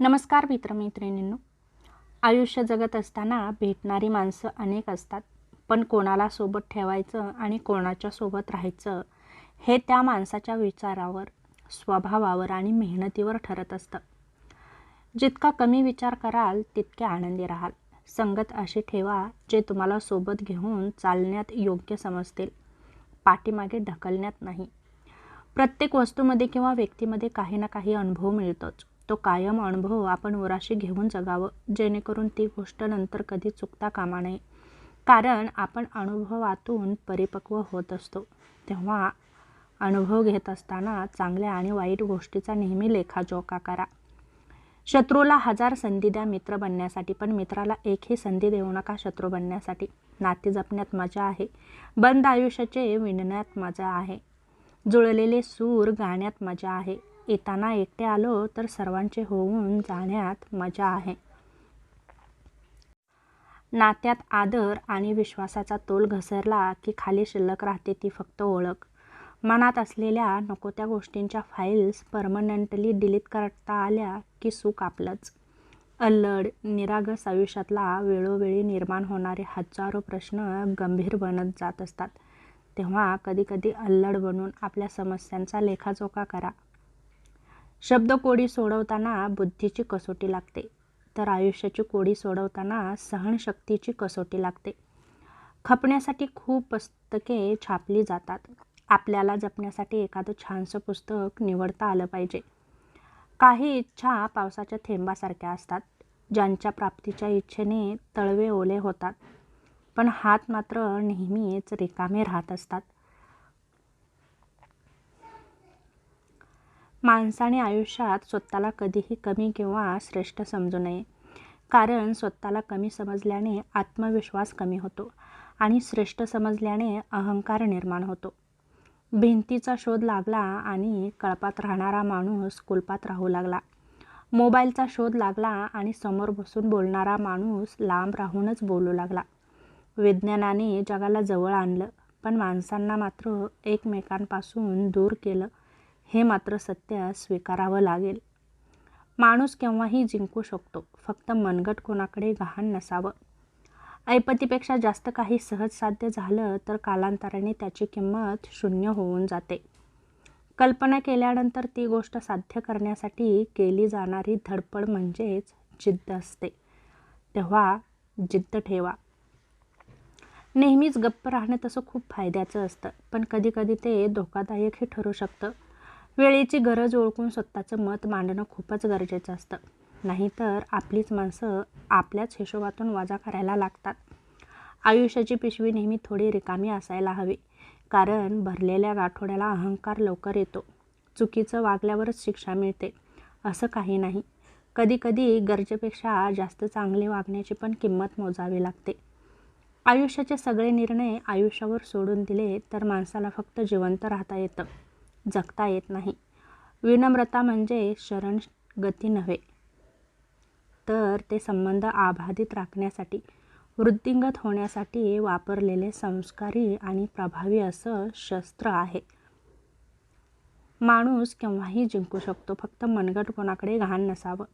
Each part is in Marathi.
नमस्कार मित्रमैत्रिणींनो. आयुष्य जगत असताना भेटणारी माणसं अनेक असतात. पण कोणाला सोबत ठेवायचं आणि कोणाच्या सोबत राहायचं हे त्या माणसाच्या विचारावर स्वभावावर आणि मेहनतीवर ठरत असतं. जितका कमी विचार कराल तितके आनंदी राहाल. संगत अशी ठेवा जे तुम्हाला सोबत घेऊन चालण्यात योग्य समजतील. पाठीमागे ढकलण्यात नाही. प्रत्येक वस्तूमध्ये किंवा व्यक्तीमध्ये काही ना काही अनुभव मिळतोच. तो कायम अनुभव आपण वराशी घेऊन जगावं जेणेकरून ती गोष्ट नंतर कधी चुकता कामा नये. कारण आपण अनुभवातून परिपक्व होत असतो. तेव्हा अनुभव घेत असताना चांगल्या आणि वाईट गोष्टीचा नेहमी लेखाजोखा करा. शत्रूला हजार संधी द्या मित्र बनण्यासाठी पण मित्राला एकही संधी देऊ नका शत्रू बनण्यासाठी. नाती जपण्यात मजा आहे. बंद आयुष्याचे विणण्यात मजा आहे. जुळलेले सूर गाण्यात मजा आहे. येताना एकटे आलो तर सर्वांचे होऊन जाण्यात मजा आहे. नात्यात आदर आणि विश्वासाचा तोल घसरला की खाली शिल्लक राहते ती फक्त ओळख. मनात असलेल्या नको त्या गोष्टींच्या फाईल्स परमनंटली डिलीट करता आल्या की सुख आपलंच. अल्लड निरागस आयुष्यातला वेळोवेळी निर्माण होणारे हजारो प्रश्न गंभीर बनत जात असतात. तेव्हा कधीकधी अल्लड बनून आपल्या समस्यांचा लेखाजोखा करा. शब्दकोडी सोडवताना बुद्धीची कसोटी लागते. तर आयुष्याची कोडी सोडवताना सहनशक्तीची कसोटी लागते. खपण्यासाठी खूप पुस्तके छापली जातात. आपल्याला जपण्यासाठी एखादं छानसं पुस्तक निवडता आलं पाहिजे. काही इच्छा पावसाच्या थेंबासारख्या असतात. ज्यांच्या प्राप्तीच्या इच्छेने तळवे ओले होतात. पण हात मात्र नेहमीच रिकामे राहत असतात. माणसाने आयुष्यात स्वतःला कधीही कमी किंवा श्रेष्ठ समजू नये. कारण स्वतःला कमी समजल्याने आत्मविश्वास कमी होतो आणि श्रेष्ठ समजल्याने अहंकार निर्माण होतो. भिंतीचा शोध लागला आणि कळपात राहणारा माणूस कुलपात राहू लागला. मोबाईलचा शोध लागला आणि समोर बसून बोलणारा माणूस लांब राहूनच बोलू लागला. विज्ञानाने जगाला जवळ आणलं पण माणसांना मात्र एकमेकांपासून दूर केलं. हे मात्र सत्य स्वीकारावं लागेल. माणूस केव्हाही जिंकू शकतो फक्त मनगट कोणाकडे गहाण नसावं. ऐपतीपेक्षा जास्त काही सहज साध्य झालं तर कालांतराने त्याची किंमत शून्य होऊन जाते. कल्पना केल्यानंतर ती गोष्ट साध्य करण्यासाठी केली जाणारी धडपड म्हणजेच जिद्द असते. तेव्हा जिद्द ठेवा. नेहमीच गप्प राहणं तसं खूप फायद्याचं असतं पण कधीकधी ते धोकादायकही ठरू शकतं. वेळेची गरज ओळखून स्वतःचं मत मांडणं खूपच गरजेचं असतं. नाहीतर आपलीच माणसं आपल्याच हिशोबातून वाजा करायला लागतात. आयुष्याची पिशवी नेहमी थोडी रिकामी असायला हवी कारण भरलेल्या गाठोड्याला अहंकार लवकर येतो. चुकीचं वागल्यावरच शिक्षा मिळते असं काही नाही. कधीकधी गरजेपेक्षा जास्त चांगले वागण्याची पण किंमत मोजावी लागते. आयुष्याचे सगळे निर्णय आयुष्यावर सोडून दिले तर माणसाला फक्त जिवंत राहता येतं. जगता येत नाही. विनम्रता म्हणजे शरण गती नव्हे. तर ते संबंध आबाधित राखण्यासाठी वृद्धिंगत होण्यासाठी वापरलेले संस्कारी आणि प्रभावी असं शस्त्र आहे. माणूस केव्हाही जिंकू शकतो फक्त मनगट कोणाकडे घाण नसावं.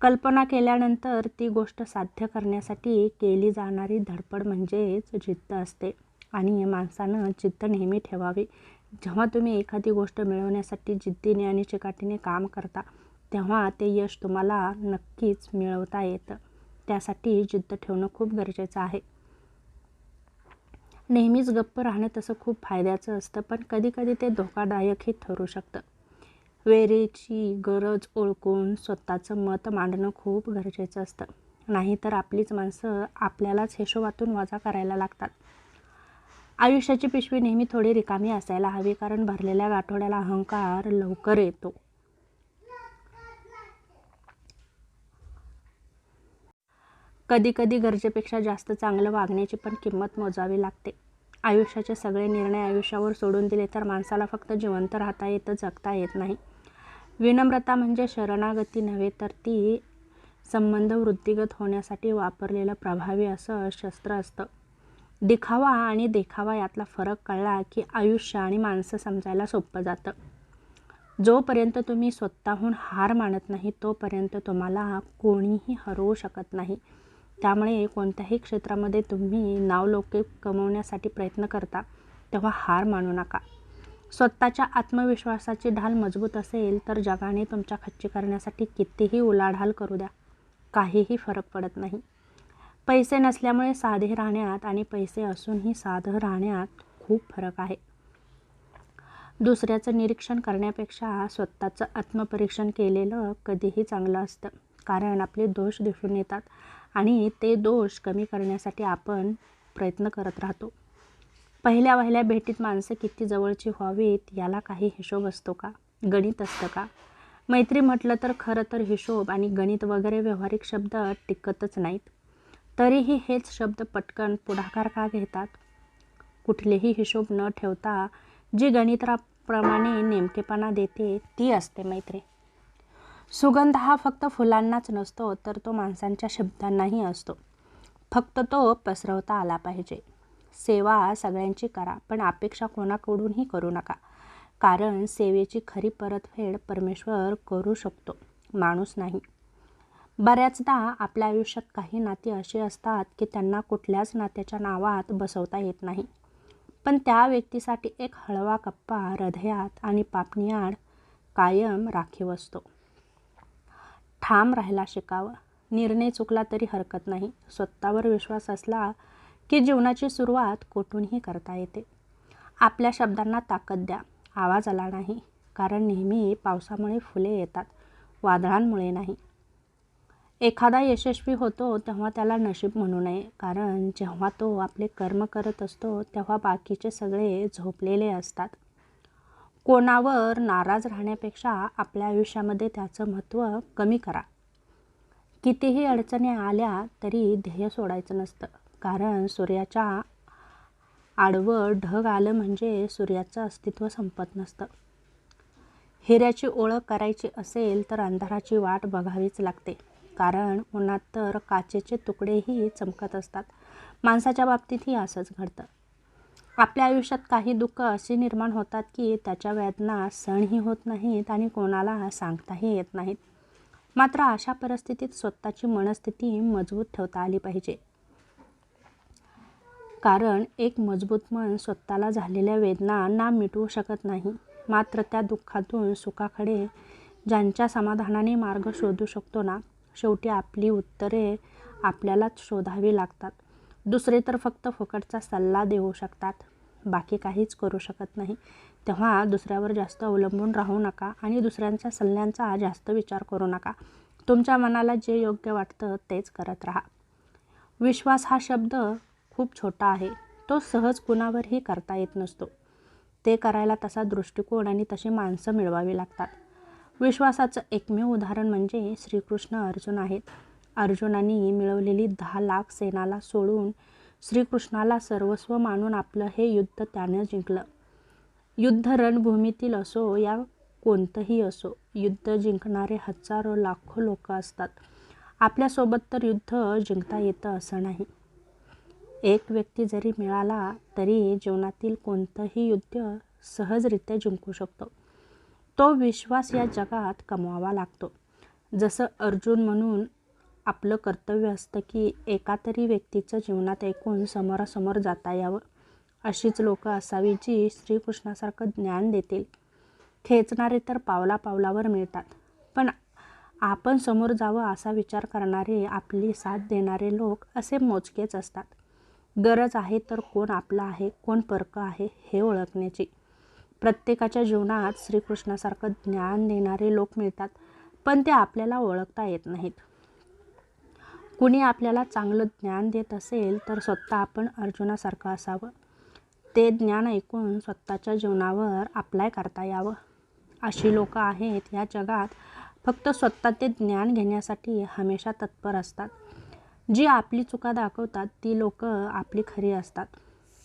कल्पना केल्यानंतर ती गोष्ट साध्य करण्यासाठी केली जाणारी धडपड म्हणजेच जिद्द असते आणि माणसानं जिद्द नेहमी ठेवावी जेव्हा तुम्ही एखादी गोष्ट मिळवण्यासाठी जिद्दीने आणि चिकाटीने काम करता तेव्हा ते यश तुम्हाला नक्कीच मिळवता येतं. त्यासाठी जिद्द ठेवणं खूप गरजेचं आहे. नेहमीच गप्प राहणं तसं खूप फायद्याचं असतं पण कधीकधी ते धोकादायकही ठरू शकतं. वेळेची गरज ओळखून स्वतःचं मत मांडणं खूप गरजेचं असतं. नाहीतर आपलीच माणसं आपल्यालाच हिशोबातून वजा करायला लागतात. आयुष्याची पिशवी नेहमी थोडी रिकामी असायला हवी कारण भरलेल्या गाठोड्याला अहंकार लवकर येतो. कधी कधी गरजेपेक्षा जास्त चांगलं वागण्याची पण किंमत मोजावी लागते. आयुष्याचे सगळे निर्णय आयुष्यावर सोडून दिले तर माणसाला फक्त जिवंत राहता येतं जगता येत नाही. विनम्रता म्हणजे शरणागती नव्हे तर ती संबंध वृद्धिगत होण्यासाठी वापरलेलं प्रभावी असं शस्त्र असतं. दिखावा आणि देखावा यातला फरक कळला की आयुष्य आणि माणसं समजायला सोपं जातं. जोपर्यंत तुम्ही स्वतःहून हार मानत नाही तोपर्यंत तुम्हाला कोणीही हरवू शकत नाही. त्यामुळे कोणत्याही क्षेत्रामध्ये तुम्ही नावलौकिक कमवण्यासाठी प्रयत्न करता तेव्हा हार मानू नका. स्वतःच्या आत्मविश्वासाची ढाल मजबूत असेल तर जगाने तुमच्या खच्ची करण्यासाठी कितीही उलाढाल करू द्या. काहीही फरक पडत नाही. पैसे नसल्यामुळे साधे राहण्यात आणि पैसे असूनही साधं राहण्यात खूप फरक आहे. दुसऱ्याचं निरीक्षण करण्यापेक्षा स्वतःचं आत्मपरीक्षण केलेलं कधीही चांगलं असतं. कारण आपले दोष दिसून येतात आणि ते दोष कमी करण्यासाठी आपण प्रयत्न करत राहतो. पहिल्या वहिल्या भेटीत माणसं किती जवळची व्हावीत याला काही हिशोब असतो का? गणित असतं का? मैत्री म्हटलं तर खरं तर हिशोब आणि गणित वगैरे व्यावहारिक शब्द टिकतच नाहीत. तरीही हेच शब्द पटकन पुढाकार का घेतात? कुठलेही हिशोब न ठेवता जी गणिताप्रमाणे नेमकेपणा देते ती असते मैत्री. सुगंध हा फक्त फुलांनाच नसतो तर तो माणसांच्या शब्दांनाही असतो. फक्त तो पसरवता आला पाहिजे. सेवा सगळ्यांची करा पण अपेक्षा कोणाकडूनही करू नका. कारण सेवेची खरी परतफेड परमेश्वर करू शकतो माणूस नाही. बऱ्याचदा आपल्या आयुष्यात काही नाती अशी असतात की त्यांना कुठल्याच नात्याच्या नावात बसवता येत नाही. पण त्या व्यक्तीसाठी एक हळवा कप्पा हृदयात आणि पापणीआड कायम राखीव असतो. ठाम राहायला शिकावं. निर्णय चुकला तरी हरकत नाही. स्वतःवर विश्वास असला की जीवनाची सुरुवात कुठूनही करता येते. आपल्या शब्दांना ताकद द्या. आवाज आला नाही. कारण नेहमी पावसामुळे फुले येतात. वादळांमुळे नाही. एखादा यशस्वी होतो तेव्हा त्याला नशीब म्हणू नये. कारण जेव्हा तो आपले कर्म करत असतो तेव्हा बाकीचे सगळे झोपलेले असतात. कोणावर नाराज राहण्यापेक्षा आपल्या आयुष्यामध्ये त्याचं महत्त्व कमी करा. कितीही अडचणी आल्या तरी ध्येय सोडायचं नसतं. कारण सूर्याच्या आडवं ढग आलं म्हणजे सूर्याचं अस्तित्व संपत नसतं. हिऱ्याची ओळख करायची असेल तर अंधाराची वाट बघावीच लागते. कारण उन्हात तर काचेचे तुकडेही चमकत असतात. माणसाच्या बाबतीतही असंच घडतं. आपल्या आयुष्यात काही दुःख असे निर्माण होतात की त्याच्या वेदना सणही होत नाहीत आणि कोणाला सांगताही येत नाहीत. मात्र अशा परिस्थितीत स्वतःची मनस्थिती मजबूत ठेवता आली पाहिजे. कारण एक मजबूत मन स्वतःला झालेल्या वेदना ना मिटवू शकत नाही. मात्र त्या दुःखातून सुखाकडे ज्यांच्या समाधानाने मार्ग शोधू शकतो ना शेवटी आपली उत्तरे आपल्यालाच शोधावी लागतात. दुसरे तर फक्त फुकटचा सल्ला देऊ शकतात. बाकी काहीच करू शकत नाही. तेव्हा दुसऱ्यावर जास्त अवलंबून राहू नका आणि दुसऱ्यांच्या सल्ल्यांचा जास्त विचार करू नका. तुमच्या मनाला जे योग्य वाटतं तेच करत राहा. विश्वास हा शब्द खूप छोटा आहे. तो सहज कुणावरही करता येत नसतो. ते करायला तसा दृष्टिकोन आणि तशी माणसं मिळवावी लागतात. विश्वासाचं एकमेव उदाहरण म्हणजे श्रीकृष्ण अर्जुन आहेत. अर्जुनाने मिळवलेली दहा लाख सेनाला सोडून श्रीकृष्णाला सर्वस्व मानून आपलं हे युद्ध त्यानं जिंकलं. युद्ध रणभूमीतील असो या कोणतंही असो युद्ध जिंकणारे हजारो लाखो लोक असतात. आपल्यासोबत तर युद्ध जिंकता येतं असं नाही. एक व्यक्ती जरी मिळाला तरी जीवनातील कोणतंही युद्ध सहजरित्या जिंकू शकतो. तो विश्वास या जगात कमवावा लागतो. जसं अर्जुन म्हणून आपलं कर्तव्य असतं की एका तरी व्यक्तीचं जीवनात ऐकून समोरासमोर जाता यावं. अशीच लोकं असावी जी श्रीकृष्णासारखं ज्ञान देतील. खेचणारे तर पावला पावलावर मिळतात. पण आपण समोर जावं असा विचार करणारे आपली साथ देणारे लोक असे मोजकेच असतात. गरज आहे तर कोण आपला आहे कोण परकं आहे हे ओळखण्याची. प्रत्येकाच्या जीवनात श्रीकृष्णासारखं ज्ञान देणारे लोक मिळतात पण ते आपल्याला ओळखता येत नाहीत. कुणी आपल्याला चांगलं ज्ञान देत असेल तर स्वतः आपण अर्जुनासारखं असावं. ते ज्ञान ऐकून स्वतःच्या जीवनावर अप्लाय करता यावं. अशी लोकं आहेत या जगात. फक्त स्वतः ते ज्ञान घेण्यासाठी हमेशा तत्पर असतात. जी आपली चुका दाखवतात ती लोकं आपली खरी असतात.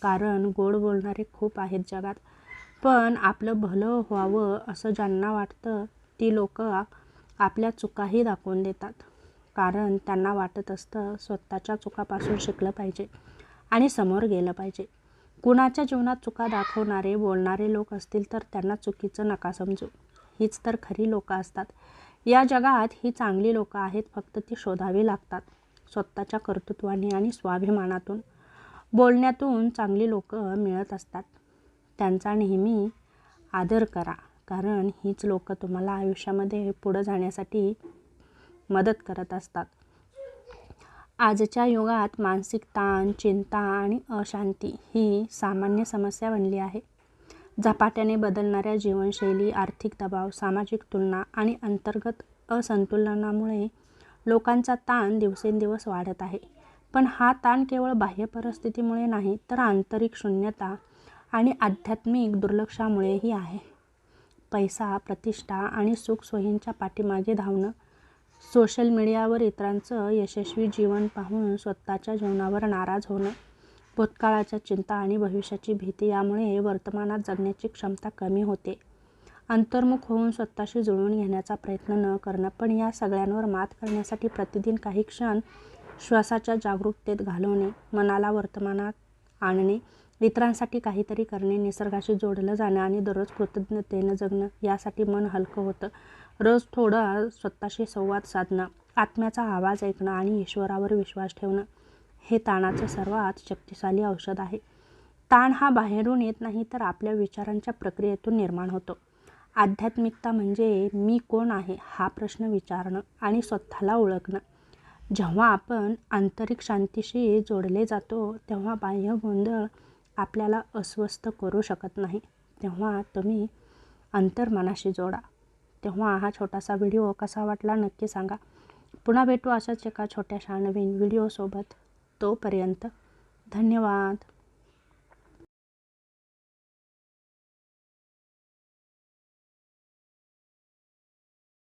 कारण गोड बोलणारे खूप आहेत जगात. पण आपलं भलं व्हावं असं ज्यांना वाटतं ती लोक आपल्या चुकाही दाखवून देतात. कारण त्यांना वाटत असतं स्वतःच्या चुकापासून शिकलं पाहिजे आणि समोर गेलं पाहिजे. कुणाच्या जीवनात चुका दाखवणारे बोलणारे लोक असतील तर त्यांना चुकीचं नका समजू. हीच तर खरी लोकं असतात. या जगात ही चांगली लोकं आहेत फक्त ती शोधावी लागतात स्वतःच्या कर्तृत्वाने आणि स्वाभिमानातून. बोलण्यातून चांगली लोकं मिळत असतात. त्यांचा नेहमी आदर करा. कारण हीच लोकं तुम्हाला आयुष्यामध्ये पुढं जाण्यासाठी मदत करत असतात. आजच्या युगात मानसिक ताण चिंता आणि अशांती ही सामान्य समस्या बनली आहे. झपाट्याने बदलणाऱ्या जीवनशैली आर्थिक दबाव सामाजिक तुलना आणि अंतर्गत असंतुलनामुळे लोकांचा ताण दिवसेंदिवस वाढत आहे. पण हा ताण केवळ बाह्य परिस्थितीमुळे नाही तर आंतरिक शून्यता आणि आध्यात्मिक दुर्लक्षामुळेही आहे. पैसा प्रतिष्ठा आणि सुखसोयींच्या पाठीमागे धावणं सोशल मीडियावर इतरांचं यशस्वी जीवन पाहून स्वतःच्या जीवनावर नाराज होणं भूतकाळाच्या चिंता आणि भविष्याची भीती यामुळे वर्तमानात जगण्याची क्षमता कमी होते. अंतर्मुख होऊन स्वतःशी जुळवून घेण्याचा प्रयत्न न करणं पण या सगळ्यांवर मात करण्यासाठी प्रतिदिन काही क्षण श्वासाच्या जागरूकतेत घालवणे मनाला वर्तमानात आणणे इतरांसाठी काहीतरी करणे निसर्गाशी जोडलं जाणं आणि दररोज कृतज्ञतेनं जगणं यासाठी मन हलकं होतं. रोज थोडं स्वतःशी संवाद साधणं आत्म्याचा आवाज ऐकणं आणि ईश्वरावर विश्वास ठेवणं हे ताणाचं सर्वात शक्तिशाली औषध आहे. ताण हा बाहेरून येत नाही तर आपल्या विचारांच्या प्रक्रियेतून निर्माण होतो. आध्यात्मिकता म्हणजे मी कोण आहे हा प्रश्न विचारणं आणि स्वतःला ओळखणं. जेव्हा आपण आंतरिक शांतीशी जोडले जातो तेव्हा बाह्य गोंधळ आपल्याला अस्वस्थ करू शकत नाही. तेव्हा तुम्ही अंतर्मनाशी जोडा. तेव्हा हा छोटासा व्हिडिओ कसा वाटला नक्की सांगा. पुन्हा भेटू अशाच एका छोट्याशा नवीन व्हिडिओसोबत. तोपर्यंत धन्यवाद.